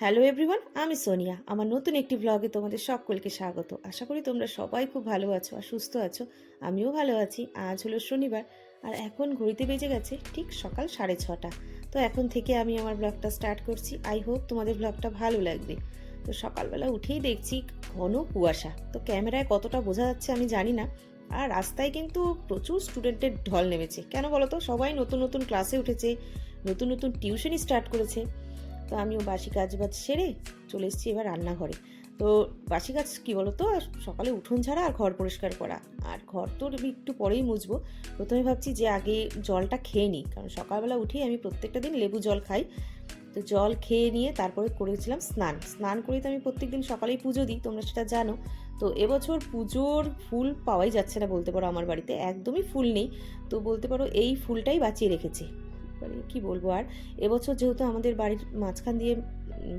Hello everyone আমি সোনিয়া। আমার নতুন একটি ব্লগে তোমাদের সকলকে স্বাগত। আশা করি তোমরা সবাই খুব ভালো আছো আর সুস্থ আছো। আমিও ভালো আছি। আজ হলো শনিবার আর এখন ঘড়িতে বেজে গেছে ঠিক সকাল সাড়ে ছটা। তো এখন থেকে আমি আমার ব্লগটা স্টার্ট করছি। আই হোপ তোমাদের ব্লগটা ভালো লাগবে। তো সকালবেলা উঠেই দেখছি ঘন কুয়াশা। তো ক্যামেরায় কতটা বোঝা যাচ্ছে আমি জানি না। আর রাস্তায় কিন্তু প্রচুর স্টুডেন্টের ঢল নেমেছে। কেন বলো তো? সবাই নতুন নতুন ক্লাসে উঠেছে, নতুন নতুন টিউশনই স্টার্ট করেছে। তো আমিও বাসি কাজ বাজ সেরে চলে এসেছি এবার রান্নাঘরে। তো বাসি কাজ কী বলো তো সকালে উঠোন ছাড়া আর ঘর পরিষ্কার করা। আর ঘর তো একটু পরেই মুছবো। প্রথমে ভাবছি যে আগে জলটা খেয়ে নিই, কারণ সকালবেলা উঠেই আমি প্রত্যেকটা দিন লেবু জল খাই। তো জল খেয়ে নিয়ে তারপরে করেছিলাম স্নান। স্নান করেই তো আমি প্রত্যেক দিন সকালেই পুজো দিই, তোমরা সেটা জানো। তো এবছর পুজোর ফুল পাওয়াই যাচ্ছে না বলতে পারো আমার বাড়িতে। একদমই ফুল নেই। তো বলতে পারো এই ফুলটাই বাঁচিয়ে রেখেছে। মানে কি বলব আর? এবছর যেহেতু আমাদের বাড়ির মাঝখান দিয়ে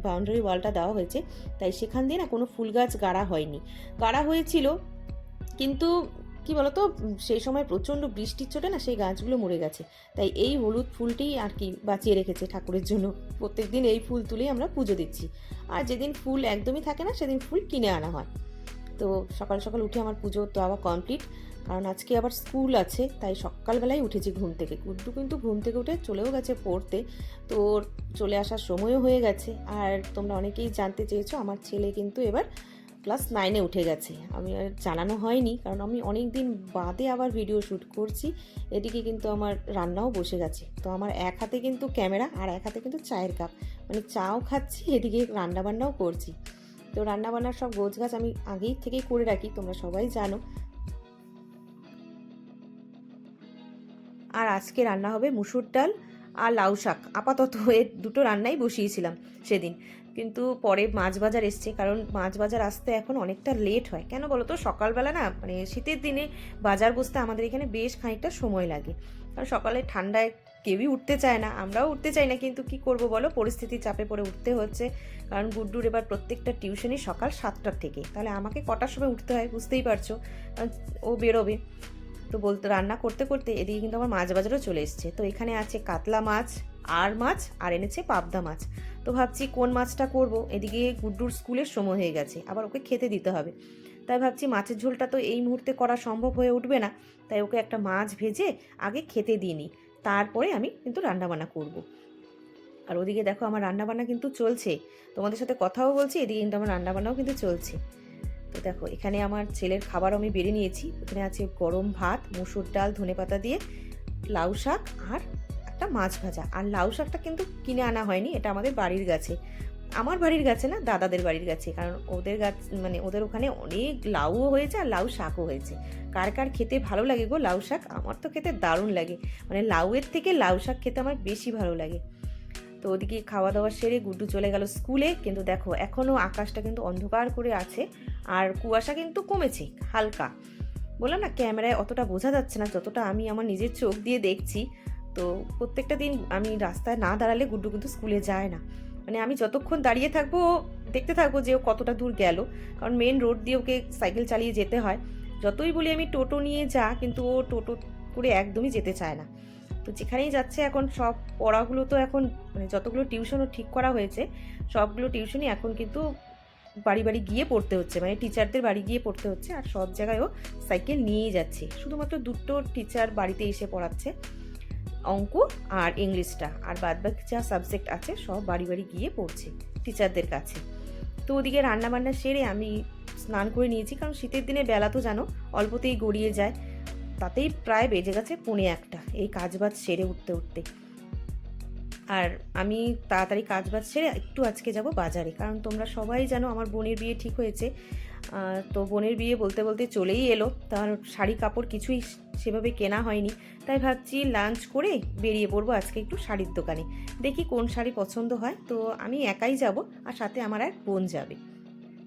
বাউন্ডারি ওয়ালটা দেওয়া হয়েছে, তাই সেখান দিয়ে না কোনো ফুল গাছ গাড়া হয়নি। গাড়া হয়েছিল, কিন্তু কি বলতো, সেই সময় প্রচণ্ড বৃষ্টির চোটে না সেই গাছগুলো মরে গেছে। তাই এই হলুদ ফুলটিই আর কি বাঁচিয়ে রেখেছে ঠাকুরের জন্য। প্রত্যেক দিন এই ফুল তুলেই আমরা পুজো দিচ্ছি। আর যেদিন ফুল একদমই থাকে না, সেদিন ফুল কিনে আনা হয়। তো সকাল সকাল উঠে আমার পুজো তো আবার কমপ্লিট কারণ আজকে আবার স্কুল আছে, তাই সকালবেলায় উঠেছি ঘুম থেকে। গুড্ডু কিন্তু ঘুম থেকে উঠে চলেও গেছে পড়তে। তো চলে আসার সময়ও হয়ে গেছে। আর তোমরা অনেকেই জানতে চেয়েছো, আমার ছেলে কিন্তু এবার ক্লাস নাইনে উঠে গেছে। আমি আর জানানো হয়নি, কারণ আমি অনেক দিন বাদে আবার ভিডিও শ্যুট করছি। এদিকে কিন্তু আমার রান্নাও বসে গেছে। তো আমার এক হাতে কিন্তু ক্যামেরা আর এক হাতে কিন্তু চায়ের কাপ মানে চাও খাচ্ছি, এদিকে রান্নাবান্নাও করছি। তো রান্নাবান্নার সব গোছ গাছ আমি আগেই থেকেই করে রাখি, তোমরা সবাই জানো। আর আজকে রান্না হবে মুসুর ডাল আর লাউ শাক। আপাতত এর দুটো রান্নাই বসিয়েছিলাম সেদিন। কিন্তু পরে মাছ বাজার এসছে, কারণ মাছ বাজার আসতে এখন অনেকটা লেট হয়। কেন বলো তো? সকালবেলা না মানে শীতের দিনে বাজার বসতে আমাদের এখানে বেশ খানিকটা সময় লাগে। কারণ সকালে ঠান্ডায় কেউই উঠতে চায় না, আমরাও উঠতে চাই না, কিন্তু কি করব বলো? পরিস্থিতি চাপে পড়ে উঠতে হচ্ছে। কারণ গুড্ডুর এবার প্রত্যেকটা টিউশনই সকাল সাতটার থেকে। তাহলে আমাকে কটার সময় উঠতে হয় বুঝতেই পারছ? ও বেরোবে। তো বলতে রান্না করতে করতে এদিকে কিন্তু আমার মাছ বাজারও চলে এসছে। তো এখানে আছে কাতলা মাছ, আর মাছ, আর এনেছে পাবদা মাছ। তো ভাবছি কোন মাছটা করব? এদিকে গুড্ডুর স্কুলের সময় হয়ে গেছে, আবার ওকে খেতে দিতে হবে। তাই ভাবছি মাছের ঝোলটা তো এই মুহূর্তে করা সম্ভব হয়ে উঠবে না, তাই ওকে একটা মাছ ভেজে আগে খেতে দিই নি তারপরে আমি কিন্তু রান্নাবান্না করব। আর ওদিকে দেখো আমার রান্নাবান্না কিন্তু চলছে। তোমাদের সাথে কথাও বলছি, এদিকে কিন্তু আমার রান্নাবান্নাও কিন্তু চলছে। তো দেখো, এখানে আমার ছেলের খাবার আমি বেড়ে নিয়েছি। এখানে আছে গরম ভাত, মুসুর ডাল, ধনে পাতা দিয়ে লাউ শাক আর একটা মাছ ভাজা। আর লাউ শাকটা কিন্তু কিনে আনা হয়নি, এটা আমাদের বাড়ির গাছে। আমার বাড়ির গাছে না, দাদাদের বাড়ির গাছে, কারণ ওদের গাছ মানে ওদের ওখানে অনেক লাউও হয়েছে আর লাউ শাকও হয়েছে। কার কার খেতে ভালো লাগে গো লাউ শাক? আমার তো খেতে দারুণ লাগে। মানে লাউয়ের থেকে লাউ শাক খেতে আমার বেশি ভালো লাগে। তো ওদিকে খাওয়া দাওয়া সেরে গুড্ডু চলে গেল স্কুলে। কিন্তু দেখো এখনও আকাশটা কিন্তু অন্ধকার করে আছে আর কুয়াশা কিন্তু কমেছে, হালকা। বললাম না, ক্যামেরায় অতটা বোঝা যাচ্ছে না, যতটা আমি আমার নিজের চোখ দিয়ে দেখছি। তো প্রত্যেকটা দিন আমি রাস্তায় না দাঁড়ালে গুড্ডু কিন্তু স্কুলে যায় না। মানে আমি যতক্ষণ দাঁড়িয়ে থাকব দেখতে থাকব যে ও কতটা দূর গেল। কারণ মেন রোড দিয়ে ওকে সাইকেল চালিয়ে যেতে হয়। যতই বলি আমি টোটো নিয়ে যা, কিন্তু ও টোটো করে একদমই যেতে চায় না। তো যেখানেই যাচ্ছে এখন সব পড়াগুলো তো এখন মানে যতগুলো টিউশনও ঠিক করা হয়েছে, সবগুলো টিউশনই এখন কিন্তু বাড়ি বাড়ি গিয়ে পড়তে হচ্ছে। মানে টিচারদের বাড়ি গিয়ে পড়তে হচ্ছে আর সব জায়গায়ও সাইকেল নিয়েই যাচ্ছে। শুধুমাত্র দুটো টিচার বাড়িতে এসে পড়াচ্ছে, অঙ্ক আর ইংলিশটা। আর বাদবাকি যা সাবজেক্ট আছে সব বাড়ি বাড়ি গিয়ে পড়ছে টিচারদের কাছে। তো ওদিকে রান্নাবান্না সেরে আমি স্নান করে নিয়েছি, কারণ শীতের দিনে বেলা তো জানো, অল্পতেই গড়িয়ে যায়। তাতেই প্রায় বেজে গেছে পুনে একটা। এই কাজবাজ সেরে উঠতে উঠতে। আর আমি তাড়াতাড়ি কাজ বাজ সেরে একটু আজকে যাব বাজারে, কারণ তোমরা সবাই জানো আমার বোনের বিয়ে ঠিক হয়েছে। তো বোনের বিয়ে বলতে বলতে চলেই এলো। তার শাড়ি কাপড় কিছুই সেভাবে কেনা হয়নি। তাই ভাবছি লাঞ্চ করে বেরিয়ে পড়ব আজকে একটু শাড়ির দোকানে। দেখি কোন শাড়ি পছন্দ হয়। তো আমি একাই যাব আর সাথে আমার এক বোন যাবে।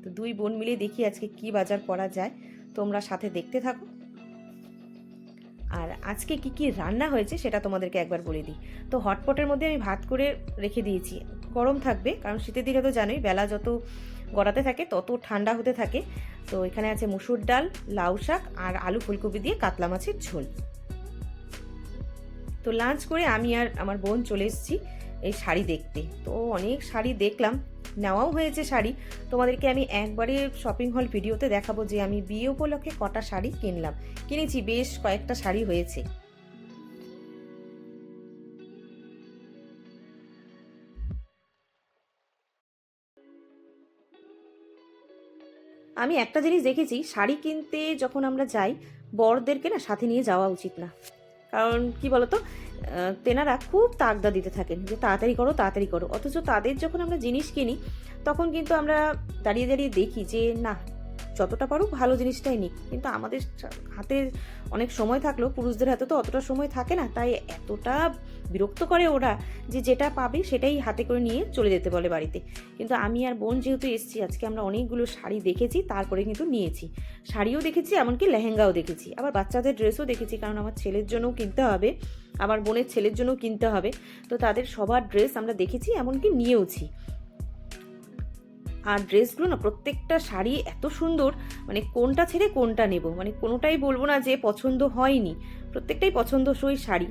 তো দুই বোন মিলে দেখি আজকে কি বাজার করা যায়। তোমরা সাথে দেখতে থাকো। আর আজকে কি কি রান্না হয়েছে সেটা তোমাদেরকে একবার বলে দিই। তো হটপটের মধ্যে আমি ভাত করে রেখে দিয়েছি। গরম থাকবে, কারণ শীতের দিনে তো জানোই বেলা যত গড়াতে থাকে তত ঠান্ডা হতে থাকে। তো এখানে আছে মুসুর ডাল, লাউ শাক আর আলু ফুলকপি দিয়ে কাতলা মাছের ঝোল। তো লাঞ্চ করে আমি আর আমার বোন চলে এসেছি এই শাড়ি দেখতে। তো অনেক শাড়ি দেখলাম নেওয়াও হয়েছে শাড়ি। তোমাদেরকে আমি একবারে শপিং হল ভিডিওতে দেখাবো যে আমি বিয়ে উপলক্ষে কটা শাড়ি কিনলাম। কিনেছি, বেশ কয়েকটা শাড়ি হয়েছে। আমি একটা জিনিস দেখেছি, শাড়ি কিনতে যখন আমরা যাই বরদেরকে না সাথে নিয়ে যাওয়া উচিত না। কারণ কি বলতো? তেনারা খুব তাগদা দিতে থাকেন যে তাড়াতাড়ি করো তাড়াতাড়ি করো। অথচ তাদের যখন আমরা জিনিস কিনি, তখন কিন্তু আমরা দাঁড়িয়ে দাঁড়িয়ে দেখি যে, না, যতটা পারুক ভালো জিনিসটাই নিক। কিন্তু আমাদের হাতে অনেক সময় থাকলেও পুরুষদের হাতে তো অতটা সময় থাকে না। তাই এতটা বিরক্ত করে ওরা যে যেটা পাবে সেটাই হাতে করে নিয়ে চলে যেতে বলে বাড়িতে। কিন্তু আমি আর বোন যেহেতু এসেছি, আজকে আমরা অনেকগুলো শাড়ি দেখেছি, তারপরে কিন্তু নিয়েছি। শাড়িও দেখেছি, এমনকি লেহেঙ্গাও দেখেছি। আবার বাচ্চাদের ড্রেসও দেখেছি, কারণ আমার ছেলের জন্যও কিনতে হবে, আমার বোনের ছেলের জন্যও কিনতে হবে। তো তাদের সবার ড্রেস আমরা দেখেছি, এমনকি নিয়েওছি। আর ড্রেসগুলো না, প্রত্যেকটা শাড়ি এত সুন্দর মানে কোনটা ছেড়ে কোনটা নেব? মানে কোনোটাই বলব না যে পছন্দ হয়নি। প্রত্যেকটাই পছন্দসই শাড়ি।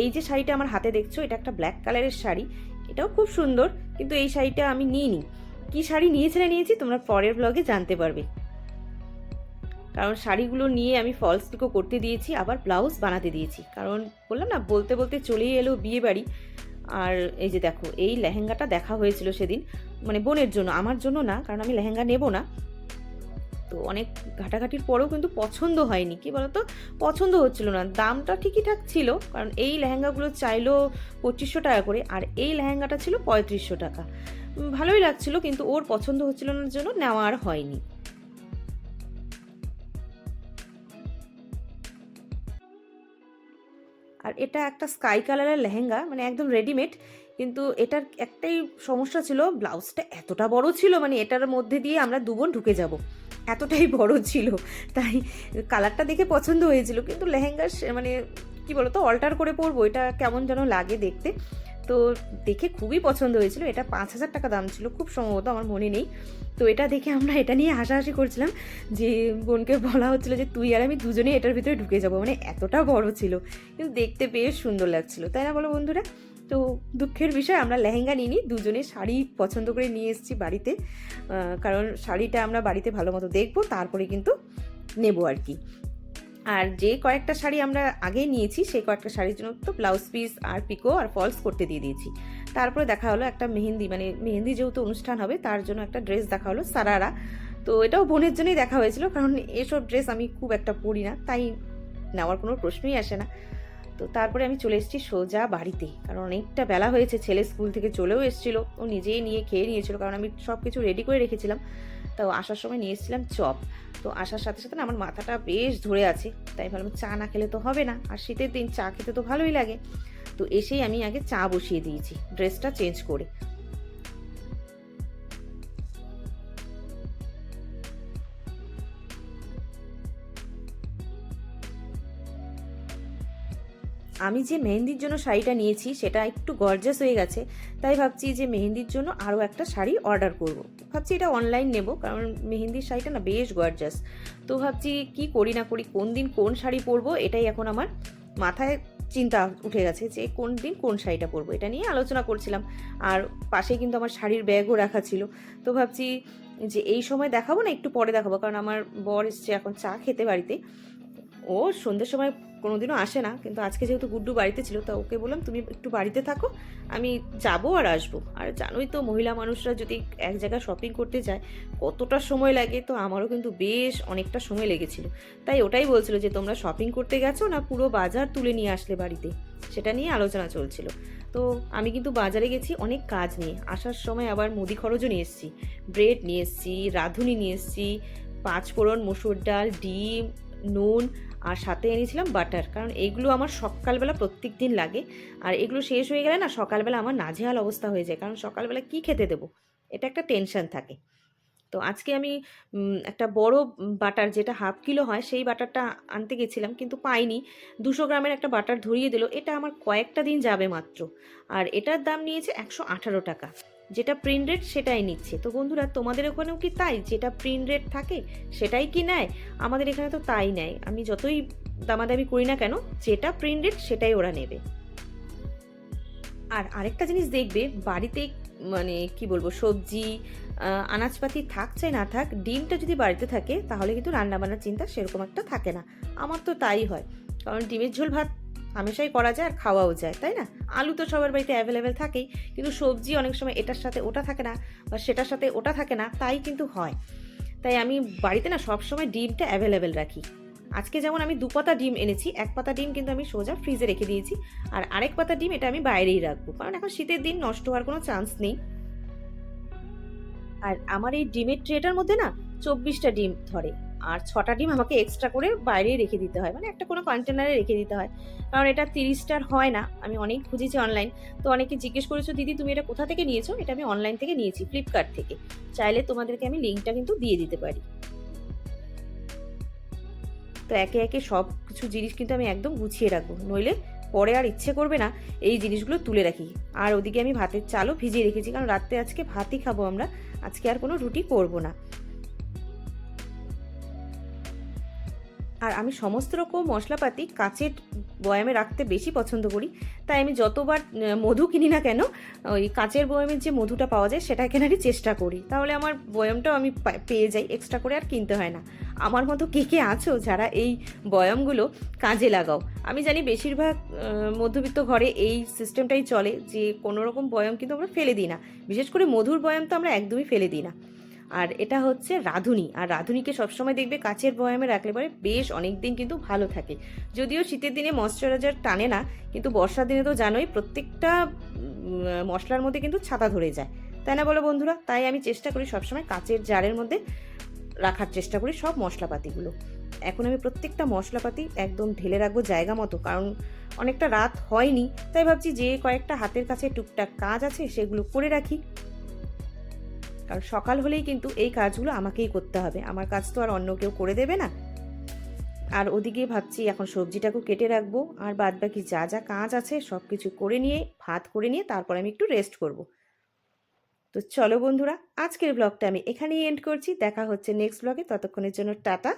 এই যে শাড়িটা আমার হাতে দেখছ, এটা একটা ব্ল্যাক কালারের শাড়ি। এটাও খুব সুন্দর, কিন্তু এই শাড়িটা আমি নিইনি। কি শাড়ি নিয়েছে না নিয়েছি তোমরা পরের ব্লগে জানতে পারবে। কারণ শাড়িগুলো নিয়ে আমি ফলস পিকও করতে দিয়েছি, আবার ব্লাউজ বানাতে দিয়েছি। কারণ বললাম না, বলতে বলতে চলেই এলো বিয়ে বাড়ি আর এই যে দেখো, এই লেহেঙ্গাটা দেখা হয়েছিল সেদিন মানে বোনের জন্য, আমার জন্য না, কারণ আমি লেহেঙ্গা নেব না। তো অনেক ঘাটাঘাটির পরেও কিন্তু পছন্দ হয়নি। কি বলতো? পছন্দ হচ্ছিল না। দামটা ঠিকই ঠাক ছিল, কারণ এই লেহেঙ্গাগুলো চাইলো পঁচিশশো টাকা করে আর এই লেহেঙ্গাটা ছিল পঁয়ত্রিশশো টাকা। ভালোই লাগছিল, কিন্তু ওর পছন্দ হচ্ছিল না জন্য নেওয়া আর হয়নি। আর এটা একটা স্কাই কালারের লেহেঙ্গা মানে একদম রেডিমেড, কিন্তু এটার একটাই সমস্যা ছিল, ব্লাউজটা এতটা বড় ছিল মানে এটার মধ্যে দিয়ে আমরা দুবোন ঢুকে যাব। এতটাই বড় ছিল, তাই কালারটা দেখে পছন্দ হয়েছিল, কিন্তু লেহেঙ্গা মানে কি বলতো অল্টার করে পরবো, এটা কেমন যেন লাগে দেখতে। তো দেখে খুবই পছন্দ হয়েছিল, এটা পাঁচ হাজার টাকা দাম ছিল, খুব সম্ভবত আমার মনে নেই। তো এটা দেখে আমরা এটা নিয়ে হাসাহাসি করছিলাম যে বোনকে বলা হচ্ছিল যে তুই আর আমি দুজনেই এটার ভিতরে ঢুকে যাব। মানে এতটা বড় ছিল, কিন্তু দেখতে বেশ সুন্দর লাগছিল। তাই না বলো বন্ধুরা? তো দুঃখের বিষয়, আমরা লেহেঙ্গা নিইনি, দুজনে শাড়ি পছন্দ করে নিয়ে এসেছি বাড়িতে। কারণ শাড়িটা আমরা বাড়িতে ভালো মতো দেখব, তারপরে কিন্তু নেব আর কি। আর যে কয়েকটা শাড়ি আমরা আগে নিয়েছি, সেই কয়েকটা শাড়ির জন্য তো ব্লাউজ পিস আর পিকো আর ফলস করতে দিয়ে দিয়েছি। তারপরে দেখা হলো একটা মেহেন্দি মানে মেহেন্দি যেহেতু অনুষ্ঠান হবে, তার জন্য একটা ড্রেস দেখা হলো সারারা তো এটাও বোনের জন্যই দেখা হয়েছিল, কারণ এসব ড্রেস আমি খুব একটা পরি না, তাই নেওয়ার কোনো প্রশ্নই আসে না। তো তারপরে আমি চলে এসেছি সোজা বাড়িতে, কারণ অনেকটা বেলা হয়েছে, ছেলে স্কুল থেকে চলেও এসেছিল, ও নিজেই নিয়ে খেয়ে নিয়েছিল, কারণ আমি সব কিছু রেডি করে রেখেছিলাম। তো আসার সময় নিয়ে এসেছিলাম চপ। তো আসার সাথে সাথে না আমার মাথাটা বেশ ধরে আছে। তাই ভাবলাম চা না খেলে তো হবে না। আর শীতের দিন চা খেতে তো ভালোই লাগে। তো এসেই আমি আগে চা বসিয়ে দিয়েছি। ড্রেসটা চেঞ্জ করে। আমি যে মেহেন্দির জন্য শাড়িটা নিয়েছি, সেটা একটু গর্জাস হয়ে গেছে, তাই ভাবছি যে মেহেন্দির জন্য আরও একটা শাড়ি অর্ডার করব। ভাবছি এটা অনলাইন নেব, কারণ মেহেন্দির শাড়িটা না বেশ গর্জাস তো ভাবছি কি করি না করি, কোন দিন কোন শাড়ি পরবো, এটাই এখন আমার মাথায় চিন্তা উঠে গেছে যে কোন দিন কোন শাড়িটা পরবো, এটা নিয়ে আলোচনা করছিলাম। আর পাশে কিন্তু আমার শাড়ির ব্যাগও রাখা ছিল। তো ভাবছি যে এই সময় দেখাবো না, একটু পরে দেখাবো, কারণ আমার বর এসছে এখন চা খেতে বাড়িতে। ও সন্ধ্যের সময় কোনোদিনও আসে না, কিন্তু আজকে যেহেতু গুড্ডু বাড়িতে ছিল, তা ওকে বললাম, তুমি একটু বাড়িতে থাকো, আমি যাব আর আসব। আর জানোই তো মহিলা মানুষরা যদি এক জায়গায় শপিং করতে যায়, কতটা সময় লাগে, তো আমারও কিন্তু বেশ অনেকটা সময় লেগেছিল। তাই ওটাই বলছিল যে, তোমরা শপিং করতে গেছো না পুরো বাজার তুলে নিয়ে আসলে বাড়িতে? সেটা নিয়ে আলোচনা চলছিল। তো আমি কিন্তু বাজারে গেছি অনেক কাজ নিয়ে। আসার সময় আবার মুদি খরচও নিয়ে এসেছি। ব্রেড নিয়ে এসেছি, রাঁধুনি নিয়ে এসেছি পাঁচ ফোড়ন মসুর ডাল, ডিম, নুন আর সাথে এনেছিলাম বাটার, কারণ এগুলো আমার সকালবেলা প্রত্যেক দিন লাগে। আর এগুলো শেষ হয়ে গেলে না সকালবেলা আমার নাজেহাল অবস্থা হয়ে যায়, কারণ সকালবেলা কি খেতে দেবো? এটা একটা টেনশন থাকে। তো আজকে আমি একটা বড় বাটার যেটা হাফ কিলো হয়, সেই বাটারটা আনতে গেছিলাম, কিন্তু পাইনি। দুশো গ্রামের একটা বাটার ধরিয়ে দিল, এটা আমার কয়েকটা দিন যাবে মাত্র। আর এটার দাম নিয়েছে একশো আঠারো টাকা। যেটা প্রিন্ট রেট সেটাই নিচ্ছে। তো বন্ধুরা, তোমাদের ওখানেও কি তাই? যেটা প্রিন্ট রেট থাকে সেটাই কি নেয়? আমাদের এখানে তো তাই নেয়। আমি যতই দামাদামি করি না কেন, যেটা প্রিন্ট রেট সেটাই ওরা নেবে। আর আরেকটা জিনিস দেখবে, বাড়িতে মানে কি বলব, সবজি আনাজপাতি থাক চাই না থাক, ডিমটা যদি বাড়িতে থাকে, তাহলে কিন্তু রান্নাবান্নার চিন্তা সেরকম একটা থাকে না। আমার তো তাই হয়। কারণ ডিমের ঝোল ভাত হামেশাই করা যায় আর খাওয়াও যায়, তাই না? আলু তো সবার বাড়িতে অ্যাভেলেবেল থাকেই, কিন্তু সবজি অনেক সময় এটার সাথে ওটা থাকে না বা সেটার সাথে ওটা থাকে না, তাই কিন্তু হয়। তাই আমি বাড়িতে না সবসময় ডিমটা অ্যাভেলেবেল রাখি। আজকে যেমন আমি দু পাতা ডিম এনেছি, এক পাতা ডিম কিন্তু আমি সোজা ফ্রিজে রেখে দিয়েছি, আর আরেক পাতা ডিম এটা আমি বাইরেই রাখব, কারণ এখন শীতের দিন নষ্ট হওয়ার কোনো চান্স নেই। আর আমার এই ডিমের ট্রেটার মধ্যে না চব্বিশটা ডিম ধরে আর ছটা ডিম আমাকে এক্সট্রা করে বাইরে রেখে দিতে হয়। মানে একটা কোনো কন্টেনারে রেখে দিতে হয়। কারণ এটা তিরিশটার হয় না। আমি অনেক খুঁজেছি অনলাইন তো অনেকে জিজ্ঞেস করেছ, দিদি, তুমি এটা কোথা থেকে নিয়েছো? এটা আমি অনলাইন থেকে নিয়েছি ফ্লিপকার্ট থেকে। চাইলে তোমাদেরকে আমি লিঙ্কটা কিন্তু দিয়ে দিতে পারি। তো একে একে সব কিছু জিনিস কিন্তু আমি একদম গুছিয়ে রাখব। নইলে পরে আর ইচ্ছে করবে না এই জিনিসগুলো তুলে রাখি। আর ওদিকে আমি ভাতের চালও ভিজিয়ে রেখেছি। কারণ রাত্রে আজকে ভাতই খাব আমরা। আজকে আর কোনো রুটি করব না। আর আমি সমস্ত রকম মশলাপাতি কাচের বয়ামে রাখতে বেশি পছন্দ করি। তাই আমি যতবার মধু কিনি না কেন, ওই কাঁচের বয়ামের যে মধুটা পাওয়া যায় সেটা কেনারই চেষ্টা করি। তাহলে আমার বয়ামটাও আমি পেয়ে যাই এক্সট্রা করে আর কিনতে হয় না। আমার মতো কে কে আছো যারা এই বয়ামগুলো কাজে লাগাও? আমি জানি বেশিরভাগ মধ্যবিত্ত ঘরে এই সিস্টেমটাই চলে যে কোনো রকম বয়াম কিন্তু আমরা ফেলে দিই না। বিশেষ করে মধুর বয়াম তো আমরা একদমই ফেলে দিই না। আর এটা হচ্ছে রাঁধুনি। আর রাঁধুনিকে সবসময় দেখবে কাচের বয়ামে রাখলে পরে বেশ অনেক দিন কিন্তু ভালো থাকে। যদিও শীতের দিনে ময়শ্চারাইজার টানে না, কিন্তু বর্ষার দিনে তো জানোই প্রত্যেকটা মশলার মধ্যে কিন্তু ছাতা ধরে যায়। তাই না বলো বন্ধুরা? তাই আমি চেষ্টা করি সবসময় কাচের জারের মধ্যে রাখার চেষ্টা করি সব মশলাপাতিগুলো। এখন আমি প্রত্যেকটা মশলাপাতি একদম ঢেলে রাখব জায়গা মতো, কারণ অনেকটা রাত হয়নি। তাই ভাবছি যে কয়েকটা হাতের কাছে টুকটাক কাজ আছে সেগুলো করে রাখি। কারণ সকাল হলেই কিন্তু এই কাজগুলো আমাকেই করতে হবে। আমার কাজ তো আর অন্য কেউ করে দেবে না। আর ওদিকে ভাবছি এখন সবজিটাকেও কেটে রাখব। আর বাদ বাকি যা যা কাজ আছে সব কিছু করে নিয়ে, ভাত করে নিয়ে তারপর আমি একটু রেস্ট করব। তো চলো বন্ধুরা, আজকের ব্লগটা আমি এখানেই এন্ড করছি। দেখা হচ্ছে নেক্সট ব্লগে ততক্ষণের জন্য টাটা।